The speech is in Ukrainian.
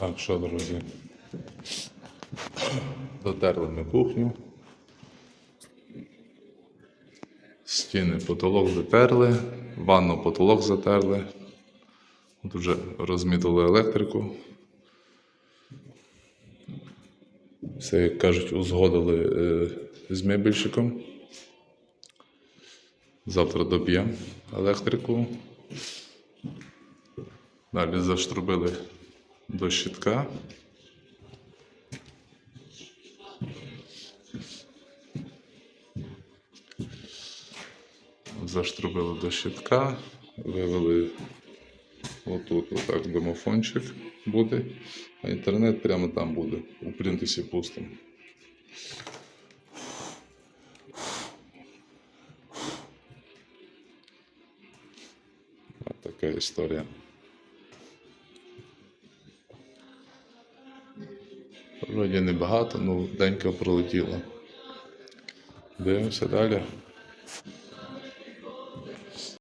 Так, що, друзі? Дотерли ми кухню. Стіни, потолок затерли, ванну потолок затерли. Тут вже розмітили електрику. Все, як кажуть, узгодили е, з мебельщиком. Завтра доб'ємо електрику. Далі заштрубили до щитка. Заштрубили до щитка, вивели отут, отак домофончик буде, а інтернет прямо там буде, у принтусі пустим. Така історія. Вроді небагато, ну денька пролетіла. Дивимося далі.